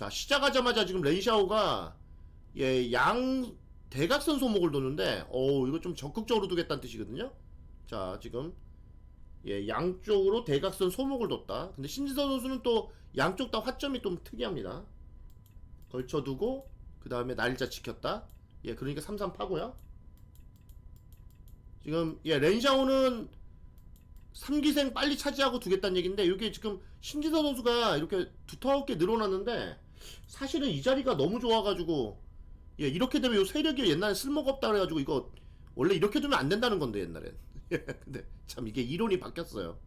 자, 시작하자마자 지금 렌샤오가 예, 양 대각선 소목을 도는데 어, 이거 좀 적극적으로 두겠다는 뜻이거든요. 자, 지금 예, 양쪽으로 대각선 소목을 뒀다. 근데 신지선 선수는 또 양쪽 다 화점이 좀 특이합니다. 걸쳐두고 그 다음에 날짜 지켰다. 예, 그러니까 3-3 파고요. 지금 예, 렌샤오는 3기생 빨리 차지하고 두겠다는 얘기인데 이게 지금 신지선 선수가 이렇게 두텁게 늘어났는데 사실은 이 자리가 너무 좋아가지고 예, 이렇게 되면 요 세력이 옛날에 쓸모가 없다 그래가지고 이거 원래 이렇게 두면 안 된다는 건데 옛날엔. 예, 근데 참 이게 이론이 바뀌었어요.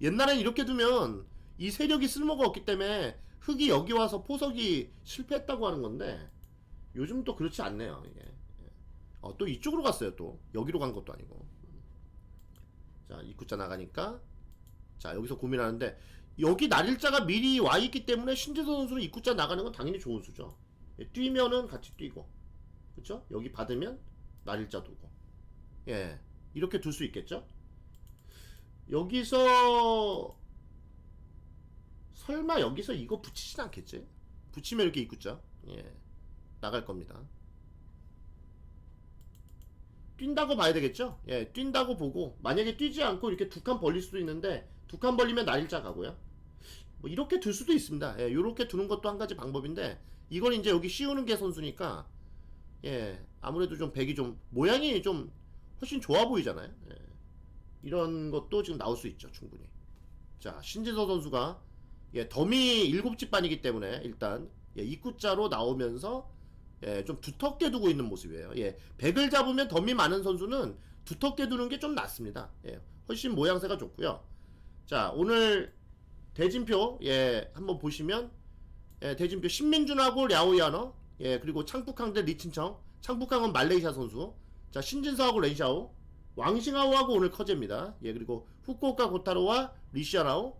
옛날엔 이렇게 두면 이 세력이 쓸모가 없기 때문에 흙이 여기 와서 포석이 실패했다고 하는 건데 요즘 또 그렇지 않네요 이게. 예. 어, 또 이쪽으로 갔어요 또. 여기로 간 것도 아니고. 자 입구자 나가니까. 자 여기서 고민하는데 여기 날일자가 미리 와 있기 때문에 신재선 선수는 입구자 나가는 건 당연히 좋은 수죠. 예, 뛰면은 같이 뛰고 그쵸? 여기 받으면 날일자 두고. 예 이렇게 둘 수 있겠죠? 여기서 설마 여기서 이거 붙이진 않겠지? 붙이면 이렇게 입구자 예 나갈 겁니다. 뛴다고 봐야 되겠죠? 예, 뛴다고 보고 만약에 뛰지 않고 이렇게 두 칸 벌릴 수도 있는데 두 칸 벌리면 날일자 가고요. 뭐 이렇게 둘 수도 있습니다. 예, 이렇게 두는 것도 한 가지 방법인데 이건 이제 여기 씌우는 게 선수니까 예, 아무래도 좀 백이 좀 모양이 좀 훨씬 좋아 보이잖아요. 예. 이런 것도 지금 나올 수 있죠, 충분히. 자, 신진서 선수가 예, 더미 일곱 집반이기 때문에 일단 예, 입구자로 나오면서 예, 좀 두텁게 두고 있는 모습이에요. 예, 백을 잡으면 덤이 많은 선수는 두텁게 두는 게 좀 낫습니다. 예, 훨씬 모양새가 좋고요. 자, 오늘 대진표 예, 한번 보시면 예, 대진표 신민준하고 랴오야너 예, 그리고 창북항 대 리친청. 창북항은 말레이시아 선수. 자, 신진서하고 렌샤오. 왕싱하오하고 오늘 커제입니다. 예, 그리고 후쿠오카 고타로와 리시아나오.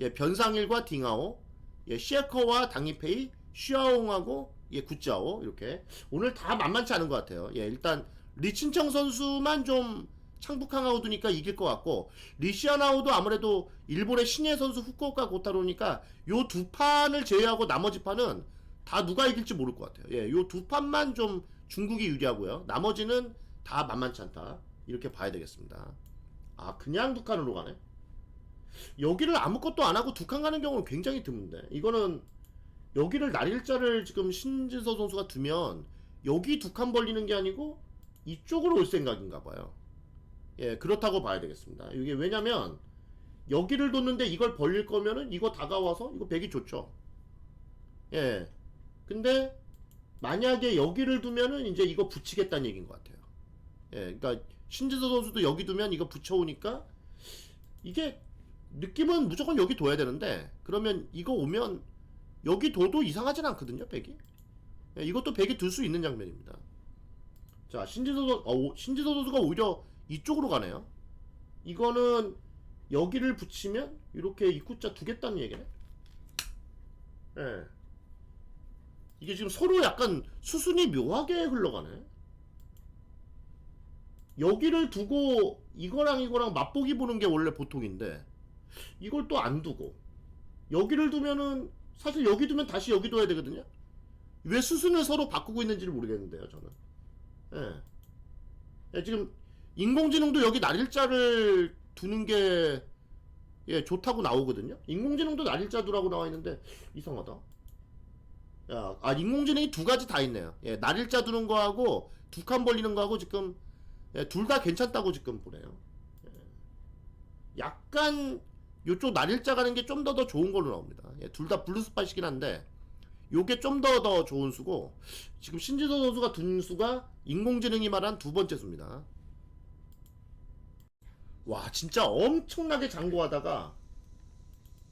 예, 변상일과 딩하오. 예, 시에커와 당이페이, 슈아옹하고 예, 굿자오 이렇게 오늘 다 만만치 않은 것 같아요. 예, 일단 리친청 선수만 좀 창북항하고 두니까 이길 것 같고 리시아나오도 아무래도 일본의 신예 선수 후쿠오카 고타로니까 요 두 판을 제외하고 나머지 판은 다 누가 이길지 모를 것 같아요. 예, 요 두 판만 좀 중국이 유리하고요. 나머지는 다 만만치 않다. 이렇게 봐야 되겠습니다. 아, 그냥 두 칸으로 가네. 여기를 아무것도 안 하고 두 칸 가는 경우는 굉장히 드문데 이거는 여기를 날일자를 지금 신지서 선수가 두면 여기 두 칸 벌리는 게 아니고 이쪽으로 올 생각인가 봐요. 예, 그렇다고 봐야 되겠습니다. 이게 왜냐면 여기를 뒀는데 이걸 벌릴 거면은 이거 다가와서 이거 백이 좋죠. 예. 근데 만약에 여기를 두면은 이제 이거 붙이겠다는 얘기인 것 같아요. 예, 그러니까 신지서 선수도 여기 두면 이거 붙여오니까 이게 느낌은 무조건 여기 둬야 되는데 그러면 이거 오면 여기 둬도 이상하진 않거든요, 백이. 예, 이것도 백이 둘 수 있는 장면입니다. 자, 신지서, 선- 어, 신지서 선수가 오히려 이쪽으로 가네요. 이거는 여기를 붙이면 이렇게 입구자 두겠다는 얘기네. 예. 이게 지금 서로 약간 수순이 묘하게 흘러가네. 여기를 두고 이거랑 이거랑 맛보기 보는 게 원래 보통인데 이걸 또 안 두고 여기를 두면은 사실 여기 두면 다시 여기 둬야 되거든요. 왜 수순을 서로 바꾸고 있는지를 모르겠는데요, 저는. 예. 예, 지금 인공지능도 여기 날일자를 두는 게 예, 좋다고 나오거든요. 인공지능도 날일자 두라고 나와 있는데 이상하다. 야, 아 인공지능이 두 가지 다 있네요. 예, 날일자 두는 거하고 두 칸 벌리는 거하고 지금 예, 둘 다 괜찮다고 지금 보네요. 예. 약간 요쪽 날일자 가는 게 좀 더더 좋은 걸로 나옵니다. 예, 둘 다 블루스팟이긴 한데 요게 좀더더 좋은 수고 지금 신지도 선수가 둔 수가 인공지능이 말한 두 번째 수입니다. 와 진짜 엄청나게 장고하다가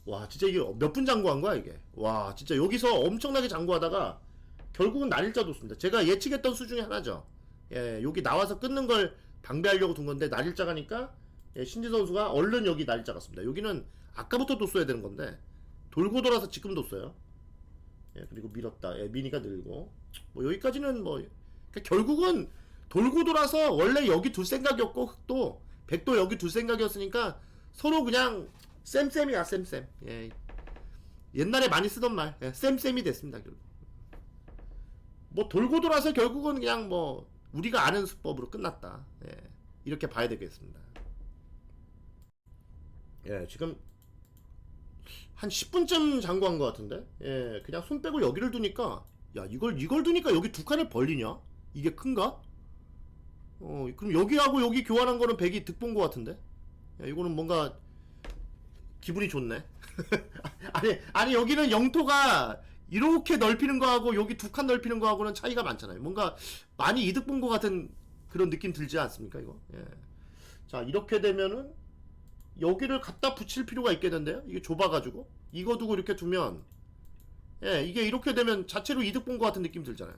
와 진짜 이게 몇 분 장고한 거야 이게 와 진짜 여기서 엄청나게 장고하다가 결국은 날일자 뒀습니다. 제가 예측했던 수 중에 하나죠. 예, 여기 나와서 끊는 걸 방배하려고 둔 건데 날일자 가니까 예, 신지 선수가 얼른 여기 날일자 갔습니다. 여기는 아까부터 뒀어야 되는 건데 돌고 돌아서 지금 뒀어요. 예, 그리고 밀었다. 예, 미니가 늘고 뭐 여기까지는 뭐 그러니까 결국은 돌고 돌아서 원래 여기 둘 생각이었고 흑도 백도 여기 둘 생각이었으니까 서로 그냥 쌤쌤이야 쌤쌤. 예. 옛날에 많이 쓰던 말. 예, 쌤쌤이 됐습니다 결국. 뭐 돌고 돌아서 결국은 그냥 뭐 우리가 아는 수법으로 끝났다. 예, 이렇게 봐야 되겠습니다. 예 지금 한 10분쯤 잠궈한 것 같은데? 예 그냥 손 빼고 여기를 두니까 야 이걸 이걸 두니까 여기 두 칸을 벌리냐? 이게 큰가 어 그럼 여기하고 여기 교환한 거는 100이 득본 것 같은데 야, 이거는 뭔가 기분이 좋네 아니 아니 여기는 영토가 이렇게 넓히는 거하고 여기 두 칸 넓히는 거하고는 차이가 많잖아요. 뭔가 많이 이득 본 것 같은 그런 느낌 들지 않습니까 이거? 예. 자 이렇게 되면은 여기를 갖다 붙일 필요가 있겠는데요. 이게 좁아가지고 이거 두고 이렇게 두면 예 이게 이렇게 되면 자체로 이득 본 것 같은 느낌 들잖아요.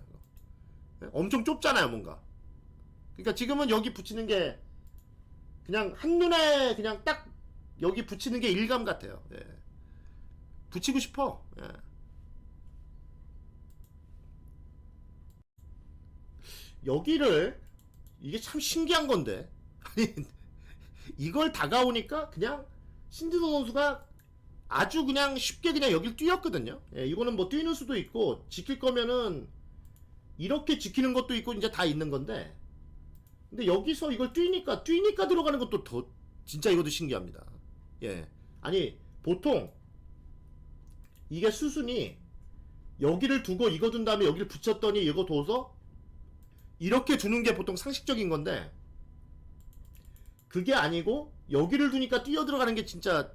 예, 엄청 좁잖아요 뭔가. 그러니까 지금은 여기 붙이는 게 그냥 한눈에 그냥 딱 여기 붙이는 게 일감 같아요. 예. 붙이고 싶어. 예. 여기를 이게 참 신기한 건데 아니 이걸 다가오니까 그냥 신지도 선수가 아주 그냥 쉽게 그냥 여길 뛰었거든요. 예, 이거는 뭐 뛰는 수도 있고 지킬 거면은 이렇게 지키는 것도 있고 이제 다 있는 건데 근데 여기서 이걸 뛰니까 뛰니까 들어가는 것도 더 진짜 이것도 신기합니다. 예. 아니 보통 이게 수순이 여기를 두고 이거 둔 다음에 여기를 붙였더니 이거 둬서 이렇게 두는 게 보통 상식적인 건데 그게 아니고 여기를 두니까 뛰어 들어가는 게 진짜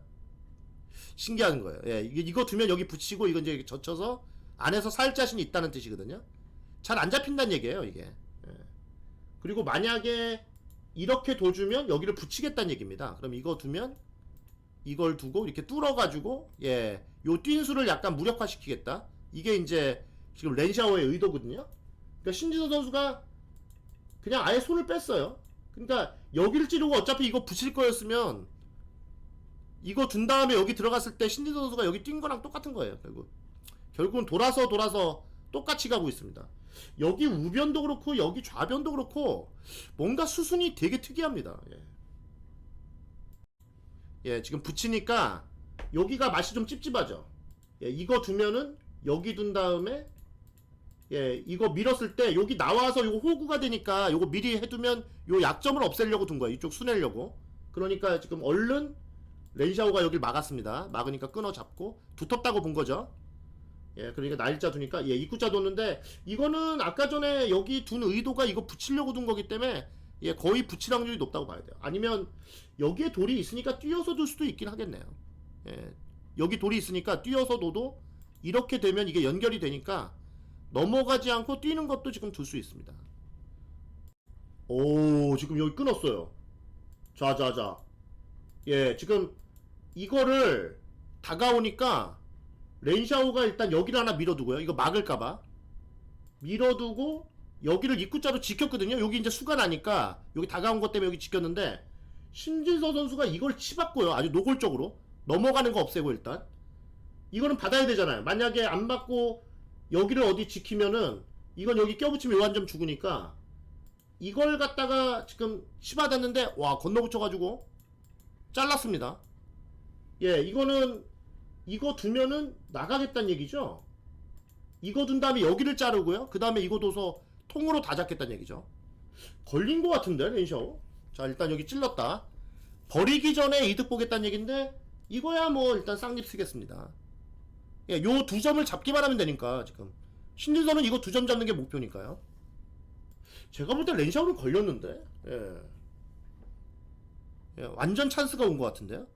신기한 거예요. 예, 이거 두면 여기 붙이고 이거 이제 젖혀서 안에서 살 자신이 있다는 뜻이거든요. 잘 안 잡힌다는 얘기예요, 이게. 예. 그리고 만약에 이렇게 둬주면 여기를 붙이겠다는 얘기입니다. 그럼 이거 두면 이걸 두고 이렇게 뚫어가지고 예, 요 뛴수를 약간 무력화시키겠다. 이게 이제 지금 렌샤오의 의도거든요. 그러니까 신지도 선수가 그냥 아예 손을 뺐어요. 그러니까 여기를 찌르고 어차피 이거 붙일 거였으면 이거 둔 다음에 여기 들어갔을 때 신지도 선수가 여기 뛴 거랑 똑같은 거예요. 결국 결국은 돌아서 돌아서 똑같이 가고 있습니다. 여기 우변도 그렇고 여기 좌변도 그렇고 뭔가 수순이 되게 특이합니다. 예. 예, 지금 붙이니까 여기가 맛이 좀 찝찝하죠. 예, 이거 두면은 여기 둔 다음에 예, 이거 밀었을 때 여기 나와서 이거 호구가 되니까 이거 미리 해두면 요 약점을 없애려고 둔 거야. 이쪽 수내려고. 그러니까 지금 얼른 렌샤오가 여길 막았습니다. 막으니까 끊어 잡고 두텁다고 본 거죠. 예, 그러니까 날짜 두니까 예, 입구자 뒀는데 이거는 아까 전에 여기 둔 의도가 이거 붙이려고 둔 거기 때문에 예, 거의 붙일 확률이 높다고 봐야 돼요. 아니면 여기에 돌이 있으니까 뛰어서 둘 수도 있긴 하겠네요. 예, 여기 돌이 있으니까 뛰어서 둬도 이렇게 되면 이게 연결이 되니까 넘어가지 않고 뛰는 것도 지금 둘 수 있습니다. 오, 지금 여기 끊었어요. 자, 자, 자. 예, 지금 이거를 다가오니까 렌샤오가 일단 여기를 하나 밀어두고요. 이거 막을까봐. 밀어두고 여기를 입구자로 지켰거든요. 여기 이제 수가 나니까 여기 다가온 것 때문에 여기 지켰는데 신진서 선수가 이걸 치받고요. 아주 노골적으로 넘어가는 거 없애고 일단 이거는 받아야 되잖아요. 만약에 안 받고 여기를 어디 지키면은 이건 여기 껴붙이면 요한점 죽으니까 이걸 갖다가 지금 치받았는데 와 건너붙여가지고 잘랐습니다. 예, 이거는 이거 두면은 나가겠다는 얘기죠. 이거 둔 다음에 여기를 자르고요. 그 다음에 이거 둬서 통으로 다 잡겠다는 얘기죠. 걸린 것 같은데 렌샤오. 자 일단 여기 찔렀다. 버리기 전에 이득 보겠다는 얘긴데 이거야 뭐 일단 쌍립 쓰겠습니다. 예, 요 두 점을 잡기만 하면 되니까 지금 신진서는 이거 두 점 잡는 게 목표니까요. 제가 볼 때 렌샤오는 걸렸는데 예. 예, 완전 찬스가 온 것 같은데요.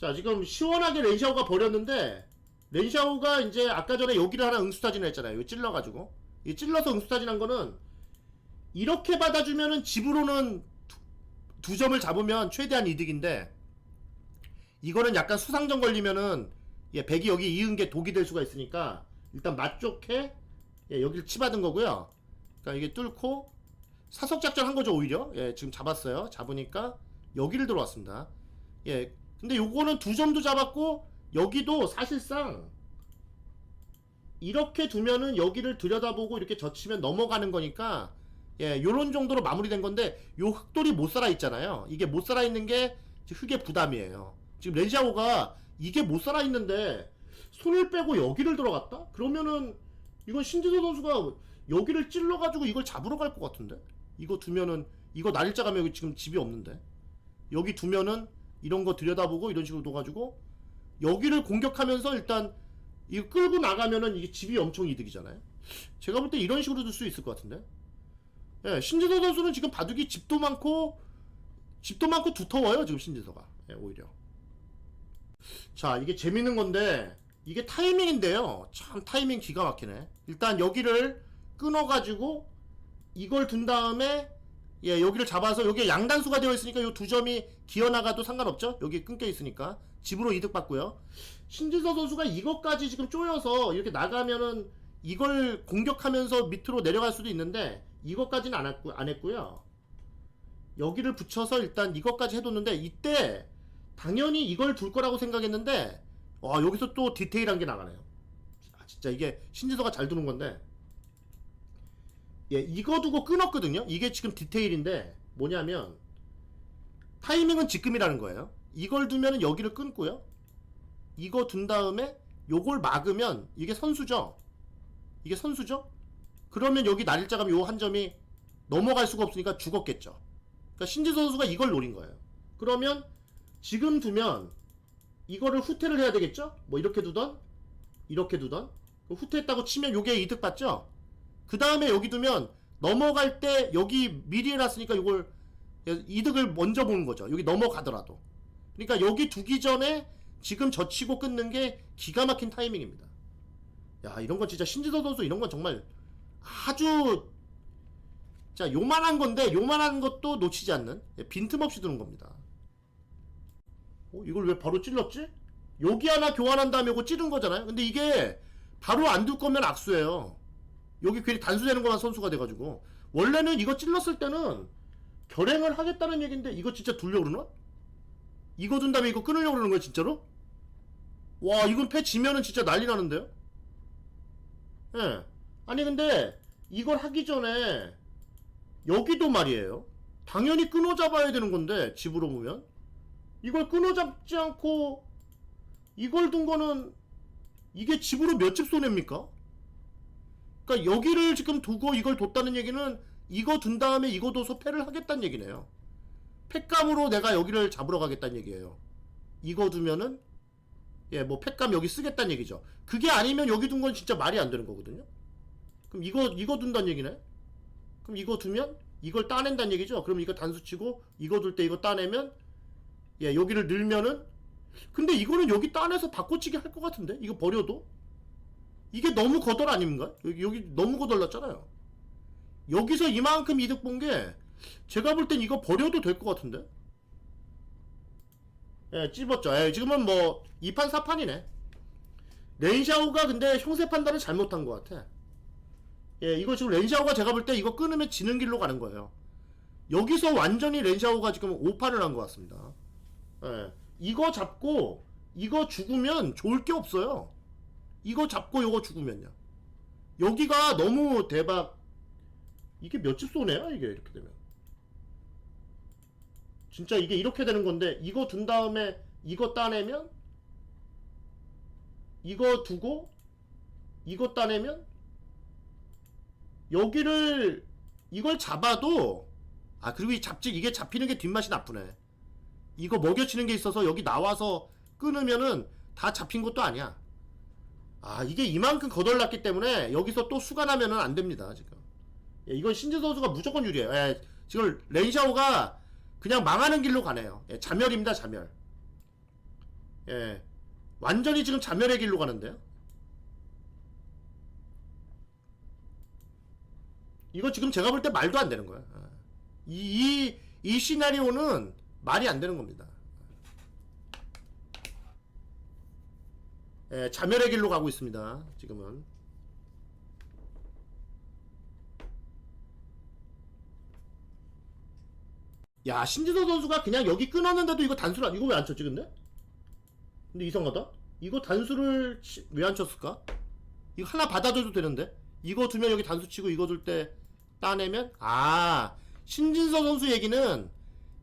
자 지금 시원하게 렌샤오가 버렸는데 렌샤오가 이제 아까 전에 여기를 하나 응수타진을 했잖아요. 이거 찔러가지고 이 찔러서 응수타진한 거는 이렇게 받아주면은 집으로는 두, 두 점을 잡으면 최대한 이득인데 이거는 약간 수상전 걸리면은 예, 백이 여기 이은 게 독이 될 수가 있으니까 일단 맛 좋게 예, 여기를 치받은 거고요. 그러니까 이게 뚫고 사석 작전 한 거죠 오히려. 예, 지금 잡았어요. 잡으니까 여기를 들어왔습니다. 예, 근데 요거는 두 점도 잡았고 여기도 사실상 이렇게 두면은 여기를 들여다보고 이렇게 젖히면 넘어가는 거니까 예, 요런 정도로 마무리된 건데 요 흑돌이 못 살아 있잖아요. 이게 못 살아 있는 게 흑의 부담이에요. 지금 렌시아오가 이게 못 살아 있는데 손을 빼고 여기를 들어갔다? 그러면은 이건 신지도 선수가 여기를 찔러 가지고 이걸 잡으러 갈 것 같은데? 이거 두면은 이거 날짜 가면 여기 지금 집이 없는데 여기 두면은 이런 거 들여다보고 이런 식으로 둬가지고 여기를 공격하면서 일단 이거 끌고 나가면은 이게 집이 엄청 이득이잖아요. 제가 볼 때 이런 식으로 둘 수 있을 것 같은데. 예, 신지도 선수는 지금 바둑이 집도 많고 집도 많고 두터워요 지금 신지서가 예, 오히려. 자 이게 재밌는 건데 이게 타이밍인데요. 참 타이밍 기가 막히네. 일단 여기를 끊어가지고 이걸 둔 다음에 예 여기를 잡아서 여기에 양단수가 되어 있으니까 이 두 점이 기어나가도 상관없죠. 여기 끊겨 있으니까 집으로 이득 받고요. 신지서 선수가 이것까지 지금 쪼여서 이렇게 나가면은 이걸 공격하면서 밑으로 내려갈 수도 있는데 이것까지는 안, 했고, 안 했고요. 여기를 붙여서 일단 이것까지 해뒀는데 이때 당연히 이걸 둘 거라고 생각했는데 와 여기서 또 디테일한 게 나가네요. 아, 진짜 이게 신지서가 잘 두는 건데 예 이거 두고 끊었거든요. 이게 지금 디테일인데 뭐냐면 타이밍은 지금이라는 거예요. 이걸 두면은 여기를 끊고요. 이거 둔 다음에 요걸 막으면 이게 선수죠. 이게 선수죠. 그러면 여기 날짜가면 요 한 점이 넘어갈 수가 없으니까 죽었겠죠. 그러니까 신지 선수가 이걸 노린 거예요. 그러면 지금 두면 이거를 후퇴를 해야 되겠죠? 뭐 이렇게 두던 이렇게 두던 그럼 후퇴했다고 치면 요게 이득 받죠? 그 다음에 여기 두면 넘어갈 때 여기 미리 해놨으니까 이걸 이득을 먼저 보는 거죠. 여기 넘어가더라도. 그러니까 여기 두기 전에 지금 젖히고 끊는 게 기가 막힌 타이밍입니다. 야 이런 건 진짜 신지도 선수 이런 건 정말 아주 자 요만한 건데 요만한 것도 놓치지 않는 예, 빈틈없이 두는 겁니다. 어, 이걸 왜 바로 찔렀지? 여기 하나 교환한 다음에 이거 찌른 거잖아요. 근데 이게 바로 안 둘 거면 악수예요. 여기 괜히 단수되는 것만 선수가 돼가지고 원래는 이거 찔렀을 때는 결행을 하겠다는 얘긴데 이거 진짜 둘려 그러나? 이거 둔 다음에 이거 끊으려고 그러는 거야 진짜로? 와 이건 패 지면은 진짜 난리 나는데요? 예. 아니 근데 이걸 하기 전에 여기도 말이에요. 당연히 끊어 잡아야 되는 건데 집으로 보면 이걸 끊어 잡지 않고 이걸 둔 거는 이게 집으로 몇 집 손해입니까? 그러니까 여기를 지금 두고 이걸 뒀다는 얘기는 이거 둔 다음에 이거 둬서 패를 하겠다는 얘기네요. 패감으로 내가 여기를 잡으러 가겠다는 얘기예요. 이거 두면은 예, 뭐 패감 여기 쓰겠다는 얘기죠. 그게 아니면 여기 둔 건 진짜 말이 안 되는 거거든요. 그럼 이거 이거 둔다는 얘기네. 그럼 이거 두면 이걸 따낸다는 얘기죠. 그럼 이거 단수 치고 이거 둘 때 이거 따내면 예, 여기를 늘면은 근데 이거는 여기 따내서 바꿔치기 할 것 같은데 이거 버려도 이게 너무 거덜 아닙니까? 여기 여기 너무 거덜났잖아요. 여기서 이만큼 이득 본 게 제가 볼 땐 이거 버려도 될 것 같은데. 예, 찝었죠. 예, 지금은 뭐 2판 4판이네. 렌샤오가 근데 형세 판단을 잘못한 것 같아. 예, 이거 지금 렌샤오가 제가 볼 때 이거 끊으면 지는 길로 가는 거예요. 여기서 완전히 렌샤오가 지금 5판을 한 것 같습니다. 예, 이거 잡고 이거 죽으면 좋을 게 없어요. 이거 잡고 이거 죽으면요. 여기가 너무 대박. 이게 몇집 손해야 이게 이렇게 되면. 진짜 이게 이렇게 되는 건데 이거 둔 다음에 이거 따내면 이거 두고 이거 따내면 여기를 이걸 잡아도 아 그리고 이 잡지 이게 잡히는 게 뒷맛이 나쁘네 이거 먹여치는 게 있어서 여기 나와서 끊으면은 다 잡힌 것도 아니야 아 이게 이만큼 거덜났기 때문에 여기서 또 수가 나면은 안 됩니다 지금 예, 이건 신지 선수가 무조건 유리해요 예, 지금 렌샤오가 그냥 망하는 길로 가네요 예, 자멸입니다 자멸 예 완전히 지금 자멸의 길로 가는데요 이거 지금 제가 볼 때 말도 안 되는 거야. 어. 이, 이, 이 시나리오는 말이 안 되는 겁니다. 예, 자멸의 길로 가고 있습니다. 지금은. 야, 신지도 선수가 그냥 여기 끊었는데도 이거 단수를, 안- 이거 왜 안 쳤지, 근데? 근데 이상하다? 이거 단수를 왜 안 쳤을까? 이거 하나 받아줘도 되는데? 이거 두면 여기 단수 치고 이거 둘 때 따내면 아 신진서 선수 얘기는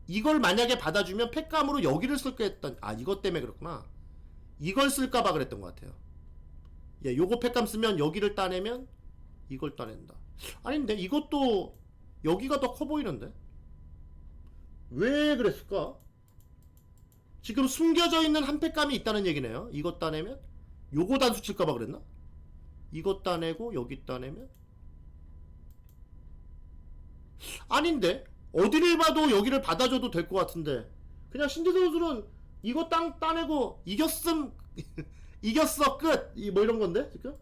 이걸 만약에 받아주면 팩감으로 여기를 쓸까 했던 아 이것 때문에 그렇구나 이걸 쓸까봐 그랬던 것 같아요. 예 요거 팩감 쓰면 여기를 따내면 이걸 따낸다. 아닌데 이것도 여기가 더 커 보이는데? 왜 그랬을까? 지금 숨겨져 있는 한 팩감이 있다는 얘기네요. 이것 따내면 요거 단수 칠까봐 그랬나? 이것 따내고 여기 따내면? 아닌데? 어디를 봐도 여기를 받아줘도 될 것 같은데. 그냥 신지 선수는 이거 땅 따내고 이겼음 이겼어 끝뭐 이런 건데 지금?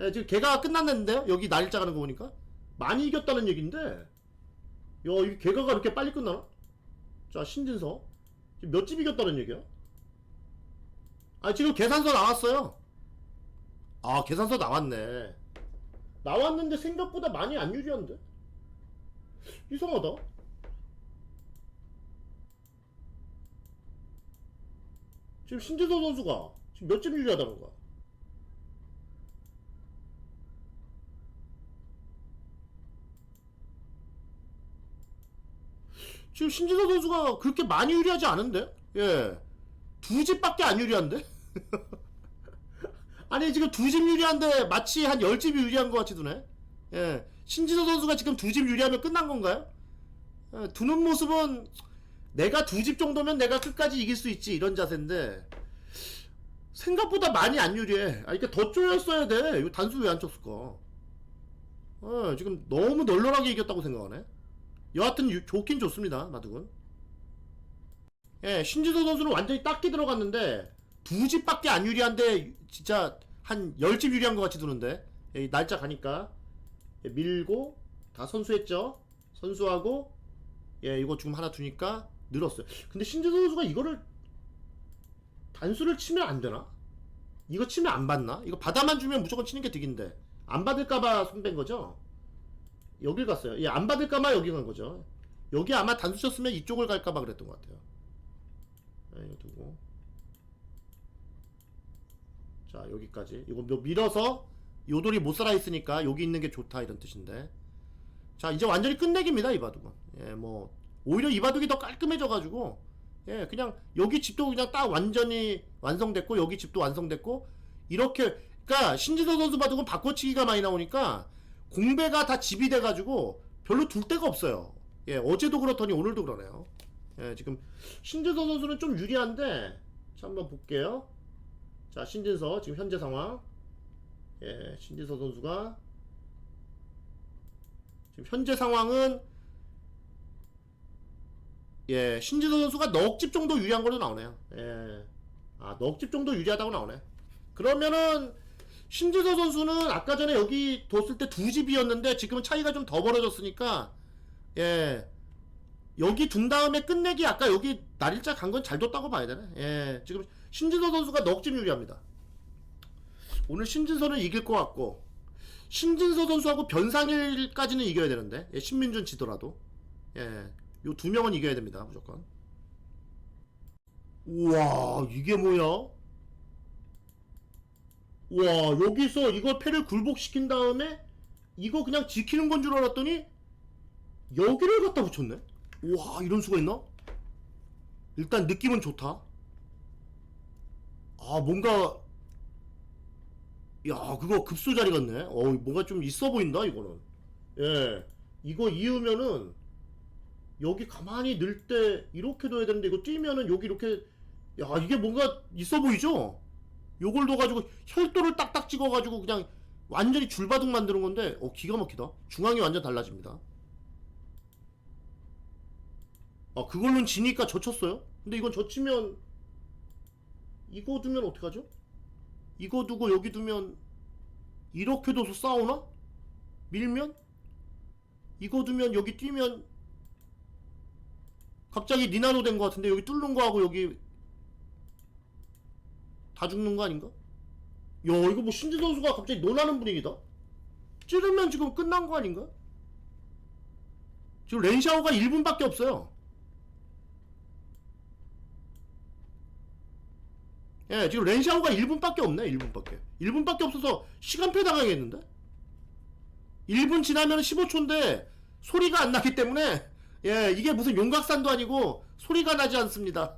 예, 지금 걔가 끝났는데요? 여기 날짜 가는 거 보니까? 많이 이겼다는 얘긴데. 야 이게 개가가 이렇게 빨리 끝나나? 자 신진서. 지금 몇 집 이겼다는 얘기야? 아 지금 계산서 나왔어요. 아 계산서 나왔네. 나왔는데 생각보다 많이 안 유리한데? 이상하다. 지금 신재서 선수가 지금 몇 점 유리하다는 거야? 지금 신재서 선수가 그렇게 많이 유리하지 않은데? 예. 두 집밖에 안 유리한데? 아니, 지금 두 집 유리한데 마치 한 열 집이 유리한 것 같이 두네? 예. 신지서 선수가 지금 두 집 유리하면 끝난 건가요? 예, 두는 모습은 내가 두 집 정도면 내가 끝까지 이길 수 있지 이런 자세인데 생각보다 많이 안 유리해. 아 이게 더 쪼였어야 돼. 이거 단수 왜 안 쳤을까? 어, 지금 너무 널널하게 이겼다고 생각하네. 여하튼 유- 좋긴 좋습니다, 마두군. 예, 신지서 선수는 완전히 딱기 들어갔는데 두 집밖에 안 유리한데 진짜 한 열 집 유리한 것 같이 두는데 예, 이 날짜 가니까 예, 밀고 다 선수했죠. 선수하고 예 이거 지금 하나 두니까 늘었어요. 근데 신재도 선수가 이거를 단수를 치면 안 되나? 이거 치면 안 받나? 이거 받아만 주면 무조건 치는 게 득인데 안 받을까봐 손댄 거죠? 여길 갔어요. 예, 안 받을까봐 여기 간 거죠. 여기 아마 단수 쳤으면 이쪽을 갈까봐 그랬던 것 같아요. 예, 이거 두고 자 여기까지 이거 뭐 밀어서 요돌이 못 살아 있으니까 여기 있는 게 좋다 이런 뜻인데 자 이제 완전히 끝내기입니다 이 바둑은 예뭐 오히려 이 바둑이 더 깔끔해져 가지고 예 그냥 여기 집도 그냥 딱 완전히 완성됐고 여기 집도 완성됐고 이렇게 그러니까 신지도 선수 바둑은 바꿔치기가 많이 나오니까 공배가 다 집이 돼 가지고 별로 둘 데가 없어요. 예 어제도 그렇더니 오늘도 그러네요. 예 지금 신지도 선수는 좀 유리한데 자 한번 볼게요. 자 신진서 지금 현재 상황. 예, 신지서 선수가 지금 현재 상황은 예, 신지서 선수가 넉집 정도 유리한 걸로 나오네요. 예. 아, 넉집 정도 유리하다고 나오네. 그러면은 신지서 선수는 아까 전에 여기 뒀을 때 두 집이었는데 지금은 차이가 좀 더 벌어졌으니까 예. 여기 둔 다음에 끝내기 아까 여기 날일자 간 건 잘 뒀다고 봐야 되네. 예. 지금 신지서 선수가 넉집 유리합니다. 오늘 신진서는 이길 것 같고 신진서 선수하고 변상일까지는 이겨야 되는데 예, 신민준 지더라도 예, 요 두 명은 이겨야 됩니다 무조건 우와 이게 뭐야 와 여기서 이거 패를 굴복시킨 다음에 이거 그냥 지키는 건 줄 알았더니 여기를 갖다 붙였네 우와 이런 수가 있나 일단 느낌은 좋다 아 뭔가 야, 그거 급소 자리 같네. 어, 뭔가 좀 있어 보인다, 이거는. 예. 이거 이으면은, 여기 가만히 늘 때, 이렇게 둬야 되는데, 이거 뛰면은 여기 이렇게, 야, 이게 뭔가 있어 보이죠? 요걸 둬가지고, 혈도를 딱딱 찍어가지고, 그냥, 완전히 줄바둑 만드는 건데, 어, 기가 막히다. 중앙이 완전 달라집니다. 아, 그걸로는 지니까 젖혔어요? 근데 이건 젖히면, 이거 두면 어떡하죠? 이거 두고 여기 두면 이렇게 둬서 싸우나? 밀면? 이거 두면 여기 뛰면 갑자기 니나노 된것 같은데 여기 뚫는 거하고 여기 다 죽는 거 아닌가? 야 이거 뭐 신지 선수가 갑자기 논하는 분위기다 찌르면 지금 끝난 거 아닌가? 지금 렌샤오가 1분밖에 없어요 예, 지금 렌샤오가 1분밖에 없네, 1분밖에. 1분밖에 없어서 시간표 당하겠는데? 1분 지나면 15초인데 소리가 안 나기 때문에 예, 이게 무슨 용각산도 아니고 소리가 나지 않습니다.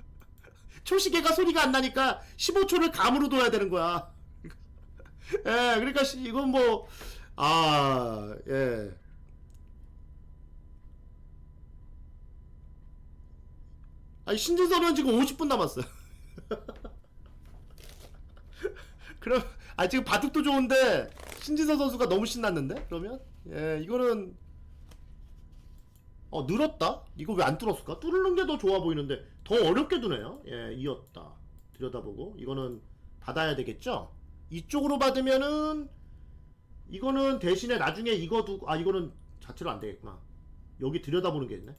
초시계가 소리가 안 나니까 15초를 감으로 둬야 되는 거야. 예, 그러니까 시- 이건 뭐, 아, 예. 아니, 신진선은 지금 50분 남았어요. 그럼, 아, 지금 바둑도 좋은데, 신진선 선수가 너무 신났는데? 그러면? 예, 이거는, 어, 늘었다? 이거 왜 안 뚫었을까? 뚫는 게 더 좋아 보이는데, 더 어렵게 두네요. 예, 이었다. 들여다보고. 이거는 받아야 되겠죠? 이쪽으로 받으면은, 이거는 대신에 나중에 이거 두고, 아, 이거는 자체로 안 되겠구나. 여기 들여다보는 게 있네.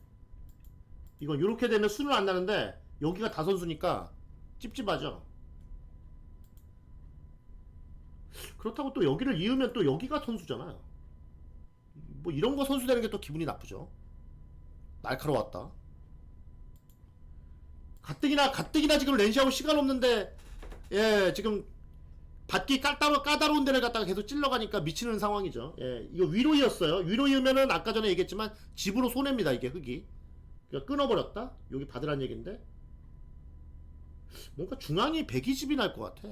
이건 이렇게 되면 수는 안 나는데, 여기가 다선수니까 찝찝하죠? 그렇다고 또 여기를 이으면 또 여기가 선수잖아요. 뭐 이런 거 선수 되는 게 또 기분이 나쁘죠. 날카로웠다. 가뜩이나 가뜩이나 지금 렌시하고 시간 없는데 예 지금 받기 까다로 까다로운 데를 갖다가 계속 찔러가니까 미치는 상황이죠. 예 이거 위로 이었어요. 위로 이으면은 아까 전에 얘기했지만 집으로 손해입니다 이게 흙이. 그러니까 끊어버렸다. 여기 받으란 얘긴데 뭔가 중앙이 백이집이 날 것 같아.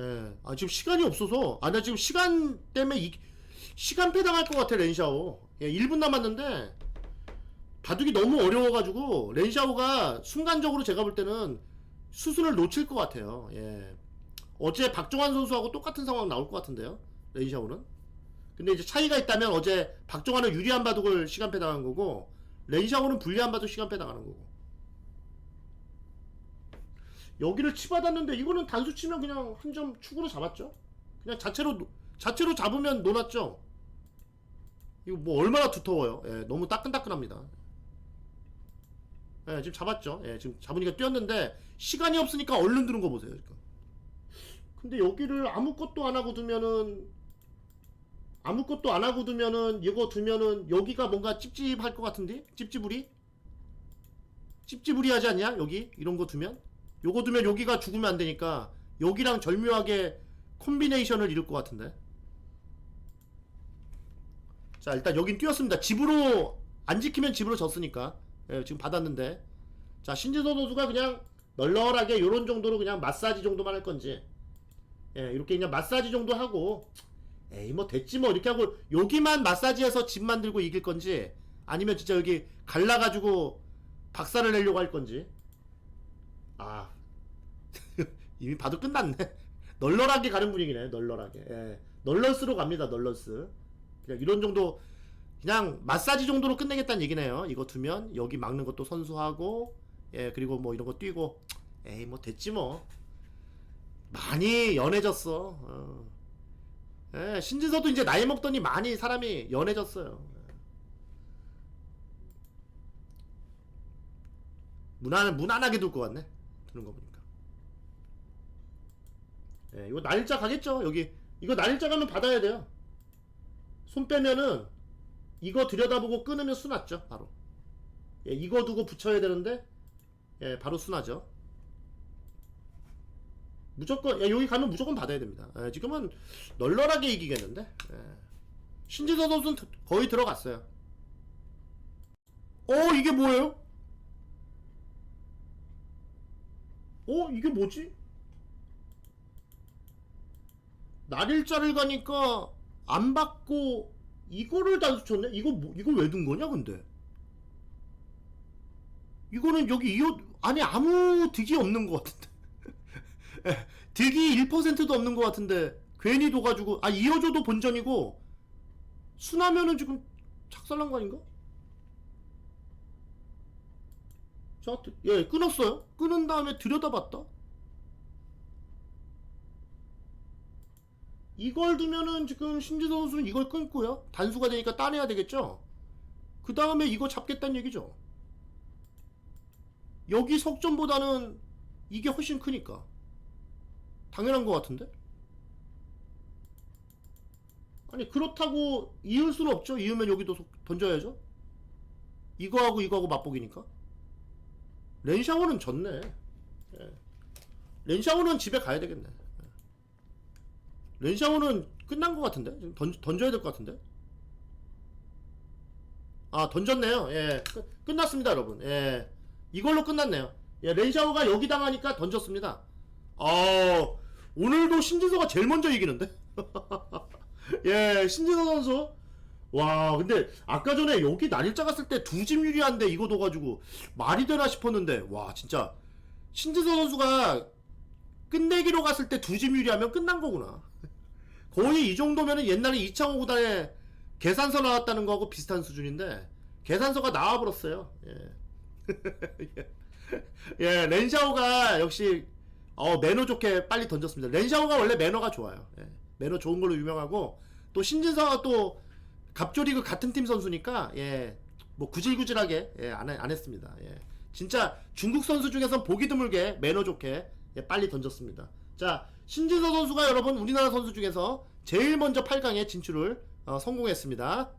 예. 아, 지금 시간이 없어서. 아, 나 지금 시간 때문에 이, 시간 패당할 것 같아, 렌샤오. 예, 1분 남았는데, 바둑이 너무 어려워가지고, 렌샤오가 순간적으로 제가 볼 때는 수순을 놓칠 것 같아요. 예. 어제 박종환 선수하고 똑같은 상황 나올 것 같은데요, 렌샤오는. 근데 이제 차이가 있다면 어제 박종환은 유리한 바둑을 시간 패당한 거고, 렌샤오는 불리한 바둑 시간 패당하는 거고. 여기를 치받았는데 이거는 단수 치면 그냥 한 점 축으로 잡았죠. 그냥 자체로 노- 자체로 잡으면 노났죠. 이거 뭐 얼마나 두터워요. 예, 너무 따끈따끈합니다. 예, 지금 잡았죠. 예, 지금 잡으니까 뛰었는데 시간이 없으니까 얼른 드는 거 보세요. 지금. 근데 여기를 아무것도 안 하고 두면은 아무것도 안 하고 두면은 이거 두면은 여기가 뭔가 찝찝할 것 같은데 찝찝우리 찝찝우리 하지 않냐 여기 이런 거 두면 요거 두면 여기가 죽으면 안 되니까 여기랑 절묘하게 콤비네이션을 이룰 것 같은데. 자 일단 여긴 뛰었습니다. 집으로 안 지키면 집으로 졌으니까. 예, 지금 받았는데. 자 신지도 선수가 그냥 널널하게 요런 정도로 그냥 마사지 정도만 할 건지. 예 이렇게 그냥 마사지 정도 하고. 에이 뭐 됐지 뭐. 이렇게 하고 여기만 마사지해서 집 만들고 이길 건지 아니면 진짜 여기 갈라가지고 박살을 내려고 할 건지 아. 이미 봐도 끝났네. 널널하게 가는 분위기네 널널하게. 예. 널런스로 갑니다 널런스. 그냥 이런 정도 그냥 마사지 정도로 끝내겠다는 얘기네요. 이거 두면 여기 막는 것도 선수하고 예 그리고 뭐 이런 거 뛰고. 에이 뭐 됐지 뭐. 많이 연해졌어. 어. 예, 신진서도 이제 나이 먹더니 많이 사람이 연해졌어요. 무난 무난하게 둘 것 같네 두는 거 보니까. 예, 이거 날짜 가겠죠? 여기 이거 날짜 가면 받아야 돼요. 손 빼면은 이거 들여다보고 끊으면 수났죠, 바로. 예, 이거 두고 붙여야 되는데 예, 바로 수나죠. 무조건 야, 여기 가면 무조건 받아야 됩니다. 예, 지금은 널널하게 이기겠는데. 예. 신지서 선수는 드- 거의 들어갔어요. 어, 이게 뭐예요? 어 이게 뭐지? 날일자를 가니까 안 받고 이거를 단수 쳤네? 이거 뭐, 이거 왜 둔 거냐 근데? 이거는 여기 이어 아니 아무 득이 없는 것 같은데 예, 득이 1%도 없는 것 같은데 괜히 둬가지고 아 이어줘도 본전이고 순하면은 지금 착살난 거 아닌가? 자, 드- 예, 끊었어요. 끊은 다음에 들여다봤다. 이걸 두면은 지금 신지도 선수는 이걸 끊고요. 단수가 되니까 따내야 되겠죠. 그 다음에 이거 잡겠다는 얘기죠. 여기 석점보다는 이게 훨씬 크니까. 당연한 것 같은데? 아니, 그렇다고 이을 수는 없죠. 이으면 여기도 속- 던져야죠. 이거하고 이거하고 맛보기니까. 렌샤워는 졌네. 예. 렌샤오는 집에 가야 되겠네. 예. 렌샤오는 끝난 것 같은데? 지금 던, 던져야 될 것 같은데? 아, 던졌네요. 예. 끝, 끝났습니다, 여러분. 예. 이걸로 끝났네요. 예, 렌샤오가 여기 당하니까 던졌습니다. 아, 오늘도 신진서가 제일 먼저 이기는데? 예, 신진서 선수. 와, 근데 아까 전에 여기 난일자 갔을 때 두 집 유리한데 이거 둬가지고 말이 되나 싶었는데, 와, 진짜. 신진서 선수가 끝내기로 갔을 때 두 집 유리하면 끝난 거구나. 거의 이 정도면은 옛날에 이창호 구단에 계산서 나왔다는 거하고 비슷한 수준인데, 계산서가 나와버렸어요. 예. 예, 렌샤오가 역시 어, 매너 좋게 빨리 던졌습니다. 렌샤오가 원래 매너가 좋아요. 예, 매너 좋은 걸로 유명하고 또 신진서가 또 갑조리그 같은 팀 선수니까 예, 뭐 구질구질하게 예, 안, 해- 안 했습니다. 예, 진짜 중국 선수 중에선 보기 드물게 매너 좋게 예, 빨리 던졌습니다. 자, 신진서 선수가 여러분 우리나라 선수 중에서 제일 먼저 8강에 진출을 어, 성공했습니다.